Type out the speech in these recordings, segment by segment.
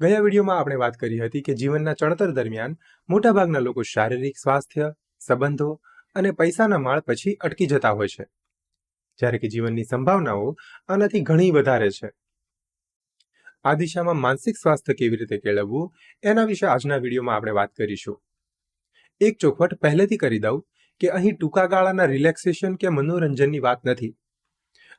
ગયા વિડીયોમાં આપણે વાત કરી હતી કે જીવનના ચણતર દરમિયાન મોટાભાગના લોકો શારીરિક સ્વાસ્થ્ય, સંબંધો અને પૈસાના માળ પછી અટકી જતા હોય છે. જ્યારે કે જીવનની સંભાવનાઓ આનાથી ઘણી વધારે છે. આ દિશામાં માનસિક સ્વાસ્થ્ય કેવી રીતે કેળવવું એના વિશે આજના વિડીયોમાં આપણે વાત કરીશું. એક ચોખવટ પહેલેથી કરી દઉં કે અહીં ટૂંકા ગાળાના રિલેક્સેશન કે મનોરંજનની વાત નથી.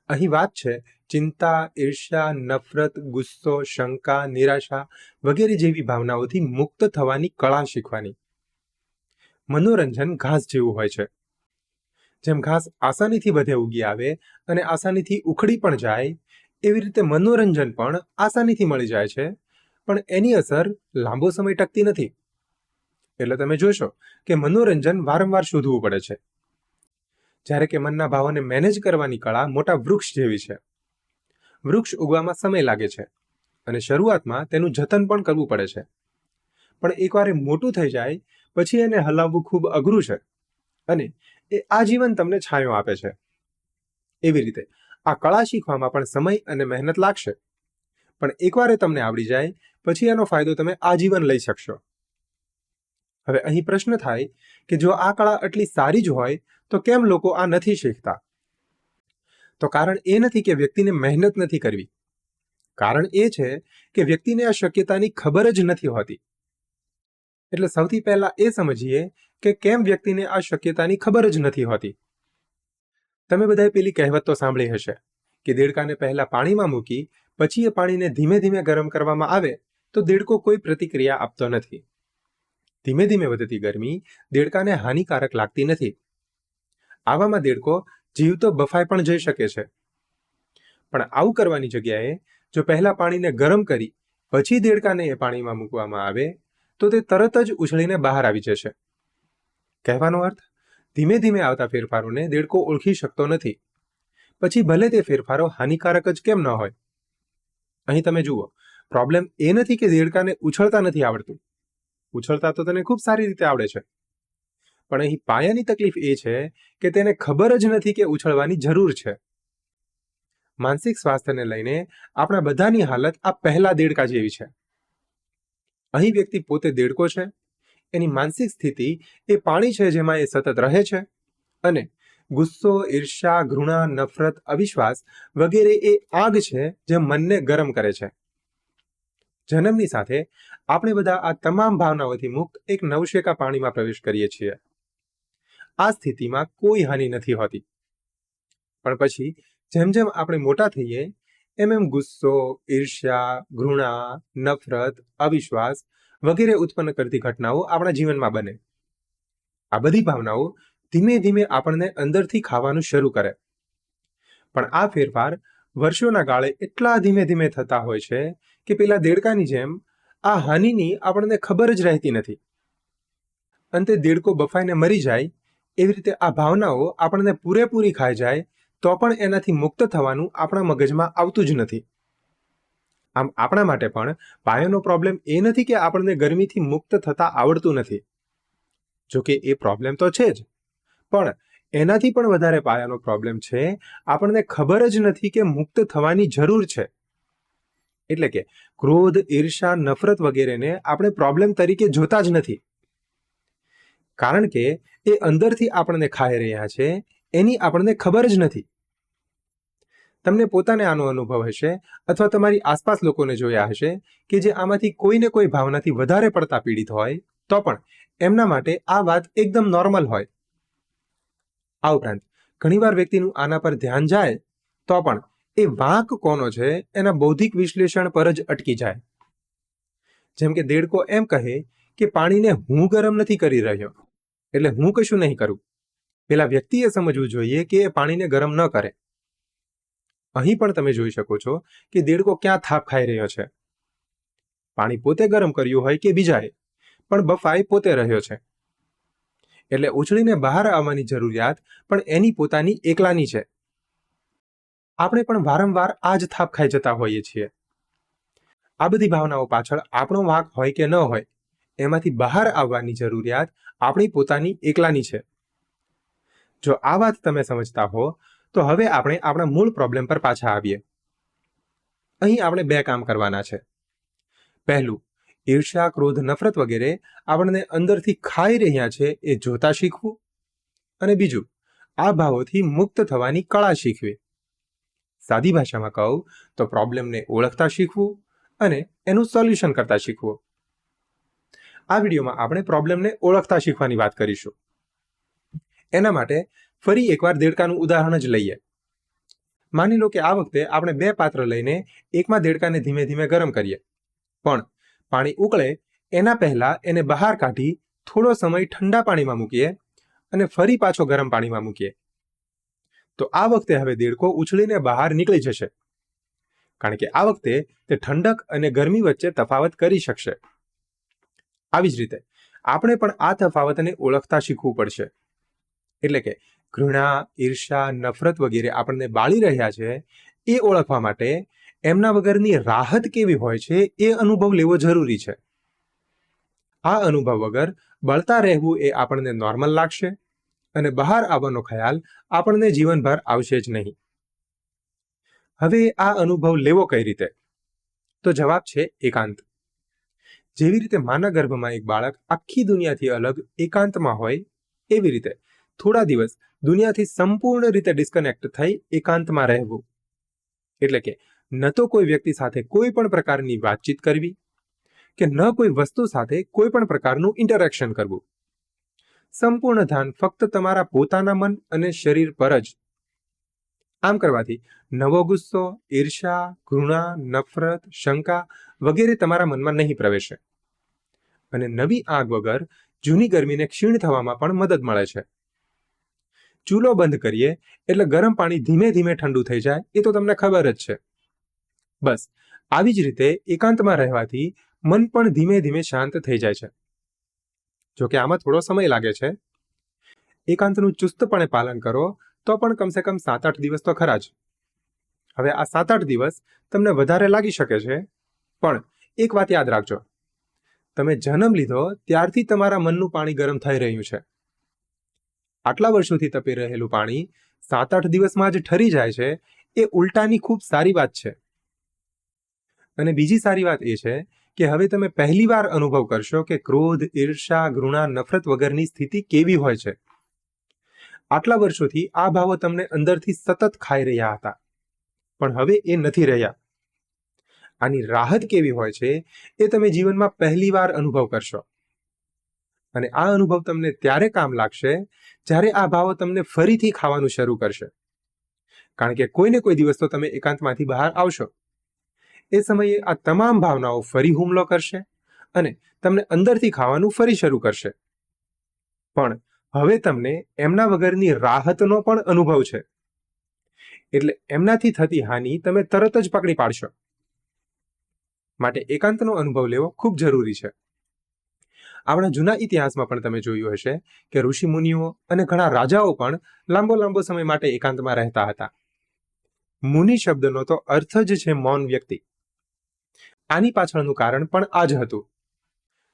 અહીં વાત છે, ચિંતા, ઈર્ષ્યા, નફરત, ગુસ્સો, શંકા, નિરાશા વગેરે જેવી ભાવનાઓથી મુક્ત થવાની કળા શીખવાની. મનોરંજન ઘાસ જેવું હોય છે. જેમ ઘાસ આસાનીથી બધે ઉગી આવે અને આસાનીથી ઉખડી પણ જાય, એવી રીતે મનોરંજન પણ આસાનીથી મળી જાય છે, પણ એની અસર લાંબો સમય ટકતી નથી. એટલે તમે જોશો કે મનોરંજન વારંવાર શોધવું પડે છે. જ્યારે કે મનના ભાવોને મેનેજ કરવાની કળા મોટા વૃક્ષ જેવી છે. વૃક્ષ ઉગવામાં સમય લાગે છે અને શરૂઆતમાં તેનું જતન પણ કરવું પડે છે. પણ એકવાર એ મોટું થઈ જાય પછી એને હલાવવું ખૂબ અઘરું છે અને એ આજીવન તમને છાંયો આપે છે. એવી રીતે આ કળા શીખવામાં પણ સમય અને મહેનત લાગશે. પણ એકવાર એ તમને આવડી જાય પછી એનો ફાયદો તમે આજીવન લઈ શકશો. હવે અહીં પ્રશ્ન થાય કે જો આ કળા આટલી સારી જ હોય, તો કેમ લોકો આ નથી શીખતા? તો કારણ એ નથી કે વ્યક્તિને મહેનત નથી કરવી. કારણ એ છે કે વ્યક્તિને આ શક્યતાની ખબર જ નથી હોતી. એટલે સૌથી પહેલા એ સમજીએ કે કેમ વ્યક્તિને આ શક્યતાની ખબર જ નથી હોતી. તમે બધાએ પેલી કહેવત તો સાંભળી હશે કે દેડકાને પહેલા પાણીમાં મૂકી, પછી એ પાણીને ધીમે ધીમે ગરમ કરવામાં આવે, તો દેડકો કોઈ પ્રતિક્રિયા આપતો નથી. ધીમે ધીમે વધતી ગરમી દેડકાને હાનિકારક લાગતી નથી. આવામાં દેડકો જીવતો બફાઈ પણ જઈ શકે છે. પણ આવું કરવાની જગ્યાએ જો પહેલા પાણીને ગરમ કરી પછી દેડકાને એ પાણીમાં મૂકવામાં આવે, તો તે તરત જ ઉછળીને બહાર આવી જશે. કહેવાનો અર્થ? ધીમે ધીમે આવતા ફેરફારોને દેડકો ઓળખી શકતો નથી. પછી ભલે તે ફેરફારો હાનિકારક જ કેમ ન હોય? અહીં તમે જુઓ પ્રોબ્લેમ એ નથી કે દેડકાને ઉછળતા નથી આવડતું. ઉછળતા તો તેને ખૂબ સારી રીતે આવડે છે. પણ અહીં પાયાની તકલીફ એ છે કે તેને ખબર જ નથી કે ઉછળવાની જરૂર છે. માનસિક સ્વાસ્થ્યને લઈને આપણા બધાની હાલત આ પહેલા દેડકા જેવી છે. અહીં વ્યક્તિ પોતે દેડકો છે, એની માનસિક સ્થિતિ એ પાણી છે જેમાં એ સતત રહે છે અને ગુસ્સો ઈર્ષા ઘૃણા, નફરત, અવિશ્વાસ વગેરે એ આગ છે જે મનને ગરમ કરે છે. જન્મની સાથે આપણે બધા આ તમામ ભાવનાઓથી મુક્ત એક નવશેકા પાણીમાં પ્રવેશ કરીએ છીએ. આ સ્થિતિમાં કોઈ હાનિ નથી હોતી. પણ પછી જેમ જેમ આપણે મોટા થઈએ, એમ એમ ગુસ્સો, ઈર્ષ્યા, ઘૃણા, નફરત, અવિશ્વાસ વગેરે ઉત્પન્ન કરતી ઘટનાઓ આપણા જીવનમાં બને. આ બધી ભાવનાઓ ધીમે ધીમે આપણને અંદરથી ખાવાનું શરૂ કરે. પણ આ ફેરફાર વર્ષોના ગાળે એટલા ધીમે ધીમે થતા હોય છે કે પેલા દેડકાની જેમ આ હાનિની આપણને ખબર જ રહેતી નથી. અંતે દેડકો બફાઈને મરી જાય, એવી રીતે આ ભાવનાઓ આપણને પૂરેપૂરી ખાઈ જાય, તો પણ એનાથી મુક્ત થવાનું આપણા મગજમાં આવતું જ નથી. આમ આપણા માટે પણ પાયાનો પ્રોબ્લેમ એ નથી કે આપણને ગરમીથી મુક્ત થતા આવડતું નથી. જોકે એ પ્રોબ્લેમ તો છે જ. પણ એનાથી પણ વધારે પાયાનો પ્રોબ્લેમ છે, આપણને ખબર જ નથી કે મુક્ત થવાની જરૂર છે. એટલે કે ક્રોધ, ઈર્ષા, નફરત વગેરેને આપણે પ્રોબ્લેમ તરીકે જોતા જ નથી. કારણ કે એ અંદરથી આપણને ખાઈ રહ્યા છે, એની આપણને ખબર જ નથી. તમને પોતાને આનો અનુભવ હશે અથવા તમારી આસપાસ લોકોને જોયા હશે કે જે આમાંથી કોઈને કોઈ ભાવનાથી વધારે પડતા પીડિત હોય, તો પણ એમના માટે આ વાત એકદમ નોર્મલ હોય. આ ઉપરાંત, ઘણીવાર વ્યક્તિનું આના પર ધ્યાન જાય, તો પણ એ વાંક કોનો છે એના બૌદ્ધિક વિશ્લેષણ પર જ અટકી જાય. જેમ કે દેડકો એમ કહે કે પાણીને હું ગરમ નથી કરી રહ્યો, એટલે હું કશું નહીં કરું. પેલા વ્યક્તિએ સમજવું જોઈએ કે એ પાણીને ગરમ ન કરે. અહીં પણ તમે જોઈ શકો છો કે દેડકો ક્યાં થાપ ખાઈ રહ્યો છે. પાણી પોતે ગરમ કર્યું હોય કે બીજાએ, પણ બફાઈ પોતે રહ્યો છે. એટલે ઉછળીને બહાર આવવાની જરૂરિયાત પણ એની પોતાની એકલાની છે. આપણે પણ વારંવાર આ જ થાપ ખાઈ જતા હોઈએ છીએ. આ બધી ભાવનાઓ પાછળ આપણો વાંક હોય કે ન હોય, એમાંથી બહાર આવવાની જરૂરિયાત આપણી પોતાની એકલાની છે. જો આ વાત તમે સમજતા હો, તો હવે આપણે આપણા મૂળ પ્રોબ્લેમ પર પાછા આવીએ. અહીં આપણે બે કામ કરવાના છે. પહેલું, ઈર્ષ્યા, ક્રોધ, નફરત વગેરે આપણને અંદરથી ખાઈ રહ્યા છે એ જોતા શીખવું. અને બીજું, આ ભાવોથી મુક્ત થવાની કળા શીખવી. સાદી ભાષામાં કહું તો પ્રોબ્લેમને ઓળખતા શીખવું અને એનું સોલ્યુશન કરતા શીખવું. આ વિડીયોમાં આપણે પ્રોબ્લેમને ઓળખતા શીખવાની વાત કરીશું. એના માટે ફરી એકવાર દેડકાનું ઉદાહરણ જ લઈએ. માની લો કે આ વખતે આપણે બે પાત્ર લઈને એકમાં દેડકાને ધીમે ધીમે ગરમ કરીએ. પણ પાણી ઉકળે, એના પહેલા એને બહાર કાઢી થોડો સમય ઠંડા પાણીમાં મૂકીએ અને ફરી પાછો ગરમ પાણીમાં મૂકીએ. તો આ વખતે હવે દેડકો ઉછળીને બહાર નીકળી જશે. કારણ કે આ વખતે તે ઠંડક અને ગરમી વચ્ચે તફાવત કરી શકશે. આવી જ રીતે આપણે પણ આ તફાવતને ઓળખતા શીખવું પડશે. એટલે કે ઘૃણા ઈર્ષા નફરત વગેરે આપણને બાળી રહ્યા છે, એ ઓળખવા માટે એમના વગરની રાહત કેવી હોય છે, એ અનુભવ લેવો જરૂરી છે. આ અનુભવ વગર બળતા રહેવું એ આપણને નોર્મલ લાગશે. અને બહાર આવવાનો ખ્યાલ આપણને જીવનભર આવશે જ નહીં. હવે આ અનુભવ લેવો કઈ રીતે? તો જવાબ છે એકાંત. જેવી રીતે માના ગર્ભમાં એક બાળક આખી દુનિયાથી અલગ એકાંતમાં હોય, એવી રીતે થોડા દિવસ દુનિયાથી સંપૂર્ણ રીતે ડિસ્કનેક્ટ થઈ એકાંતમાં રહેવું. એટલે કે ન તો કોઈ વ્યક્તિ સાથે કોઈ પણ પ્રકારની વાતચીત કરવી કે ન કોઈ વસ્તુ સાથે કોઈ પણ પ્રકારનું ઇન્ટરેક્શન કરવું. સંપૂર્ણ ધ્યાન ફક્ત તમારા પોતાના મન અને શરીર પર જ. આમ કરવાથી નવો ગુસ્સો ઈર્ષા ઘૃણા, નફરત, શંકા વગેરે તમારા મનમાં નહીં પ્રવેશે. અને નવી આગ વગર જૂની ગરમીને ક્ષીણ થવામાં પણ મદદ મળે છે. ચૂલો બંધ કરીએ એટલે ગરમ પાણી ધીમે ધીમે ઠંડુ થઈ જાય એ તો તમને ખબર જ છે. બસ, આવી જ રીતે એકાંતમાં રહેવાથી મન પણ ધીમે ધીમે શાંત થઈ જાય છે. જોકે આમાં થોડો સમય લાગે છે. એકાંતનું ચુસ્તપણે પાલન કરો, તો પણ કમસે કમ સાત આઠ દિવસ તો ખરા જ. હવે આ સાત આઠ દિવસ તમને વધારે લાગી શકે છે. પણ એક વાત યાદ રાખજો. તમે જન્મ લીધો ત્યારથી તમારા મનનું પાણી ગરમ થઈ રહ્યું છે. આટલા વર્ષોથી તપી રહેલું પાણી સાત આઠ દિવસમાં જ ઠરી જાય છે, એ ઉલટાની ખૂબ સારી વાત છે. અને બીજી સારી વાત એ છે કે હવે તમે પહેલીવાર અનુભવ કરશો કે ક્રોધ, ઈર્ષા, ઘૃણા, નફરત વગરની સ્થિતિ કેવી હોય છે. આટલા વર્ષોથી આ ભાવો તમને અંદરથી સતત ખાઈ રહ્યા હતા. પણ હવે એ નથી રહ્યા. આની રાહત કેવી હોય છે એ તમે જીવનમાં પહેલીવાર અનુભવ કરશો. અને આ અનુભવ તમને ત્યારે કામ લાગશે જ્યારે આ ભાવો તમને ફરીથી ખાવાનું શરૂ કરશે. કારણ કે કોઈને કોઈ દિવસ તો તમે એકાંતમાંથી બહાર આવશો. એ સમયે આ તમામ ભાવનાઓ ફરી હુમલો કરશે અને તમને અંદરથી ખાવાનું ફરી શરૂ કરશે. પણ હવે તમને એમના વગરની રાહતનો પણ અનુભવ છે. એટલે એમનાથી થતી હાનિ તમે તરત જ પકડી પાડશો. માટે એકાંતનો અનુભવ લેવો ખૂબ જરૂરી છે. આપણા જૂના ઇતિહાસમાં પણ તમે જોયું હશે કે ઋષિ મુનિઓ અને ઘણા રાજાઓ પણ લાંબો લાંબો સમય માટે એકાંતમાં રહેતા હતા. મુનિ શબ્દનો તો અર્થ જ છે મૌન વ્યક્તિ. આની પાછળનું કારણ પણ આ જ હતું.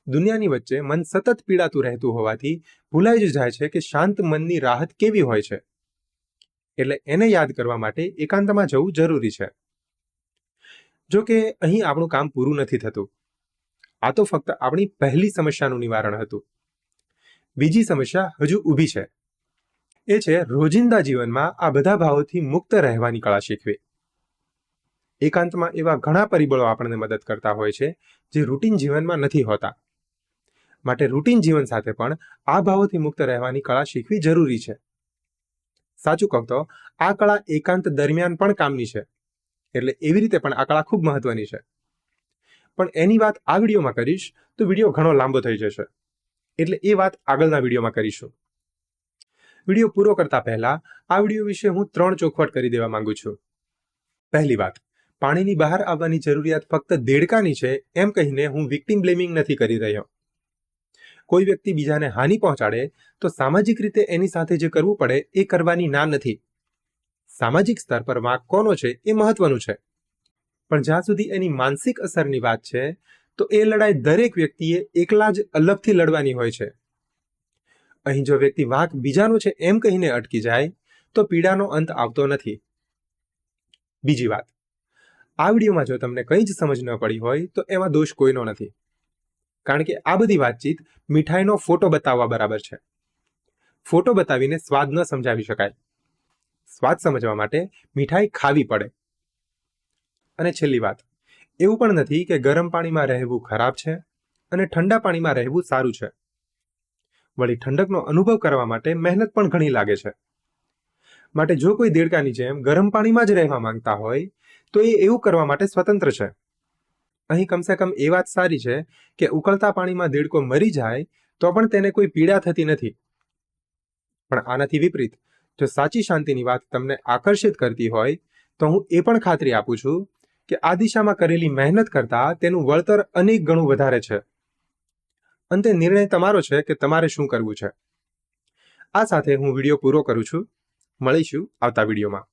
દુનિયાની વચ્ચે મન સતત પીડાતું રહેતું હોવાથી ભૂલાઈ જ જાય છે કે શાંત મનની રાહત કેવી હોય છે. એટલે એને યાદ કરવા માટે એકાંતમાં જવું જરૂરી છે. જો કે અહીં આપણું કામ પૂરું નથી થતું. આ તો ફક્ત આપણી પહેલી સમસ્યાનું નિવારણ હતું. બીજી સમસ્યા હજુ ઊભી છે. એ છે રોજિંદા જીવનમાં આ બધા ભાવોથી મુક્ત રહેવાની કળા શીખવી. એકાંતમાં એવા ઘણા પરિબળો આપણને મદદ કરતા હોય છે જે રૂટીન જીવનમાં નથી હોતા. માટે રૂટીન જીવન સાથે પણ આ ભાવોથી મુક્ત રહેવાની કળા શીખવી જરૂરી છે. સાચું કહું તો આ કળા એકાંત દરમિયાન પણ કામની છે. એટલે એવી રીતે પણ આ કળા ખૂબ મહત્વની છે. પણ એની વાત આ વિડીયોમાં કરીશ તો વીડિયો ઘણો લાંબો થઈ જશે. એટલે એ વાત આગળના વિડીયોમાં કરીશું. વીડિયો પૂરો કરતા પહેલા આ વીડિયો વિશે હું ત્રણ ચોખવટ કરી દેવા માંગુ છું. પહેલી વાત. પાણીની બહાર આવવાની જરૂરિયાત ફક્ત દેડકાની છે એમ કહીને હું વિક્ટિમ બ્લેમિંગ નથી કરી રહ્યો. કોઈ વ્યક્તિ બીજાને હાનિ પહોંચાડે તો સામાજિક રીતે એની સાથે જે કરવું પડે એ કરવાની ના નથી. સામાજિક સ્તર પર વાંક કોનો છે એ મહત્વનું છે. પણ જ્યાં સુધી એની માનસિક અસરની વાત છે, તો એ લડાઈ દરેક વ્યક્તિએ એકલા જ અલગથી લડવાની હોય છે. અહીં જો વ્યક્તિ વાંક બીજાનો છે એમ કહીને અટકી જાય, તો પીડાનો અંત આવતો નથી. બીજી વાત. આ વિડીયોમાં જો તમને કંઈ જ સમજ ન પડી હોય, તો એમાં દોષ કોઈનો નથી. કારણ કે આ બધી વાતચીત મીઠાઈનો ફોટો બતાવવા બરાબર છે. ફોટો બતાવીને સ્વાદ ન સમજાવી શકાય. સ્વાદ સમજવા માટે મીઠાઈ ખાવી પડે. અને છેલ્લી વાત, એવું પણ નથી કે ગરમ પાણીમાં રહેવું ખરાબ છે અને ઠંડા પાણીમાં રહેવું સારું છે. વળી ઠંડકનો અનુભવ કરવા માટે મહેનત પણ ઘણી લાગે છે. માટે જો કોઈ દેડકાની જેમ ગરમ પાણીમાં જ રહેવા માંગતા હોય તો એ એવું કરવા માટે સ્વતંત્ર છે. અહીં કમસે કમ એ વાત સારી છે કે ઉકળતા પાણીમાં દેડકો મરી જાય તો પણ તેને કોઈ પીડા થતી નથી. પણ આનાથી વિપરીત, જો સાચી શાંતિની વાત તમને આકર્ષિત કરતી હોય, તો હું એ પણ ખાતરી આપું છું કે આ દિશામાં કરેલી મહેનત કરતાં તેનું વળતર અનેક ગણું વધારે છે. અંતે નિર્ણય તમારો છે કે તમારે શું કરવું છે. આ સાથે હું વીડિયો પૂરો કરું છું. મળીશું આવતા વિડીયોમાં.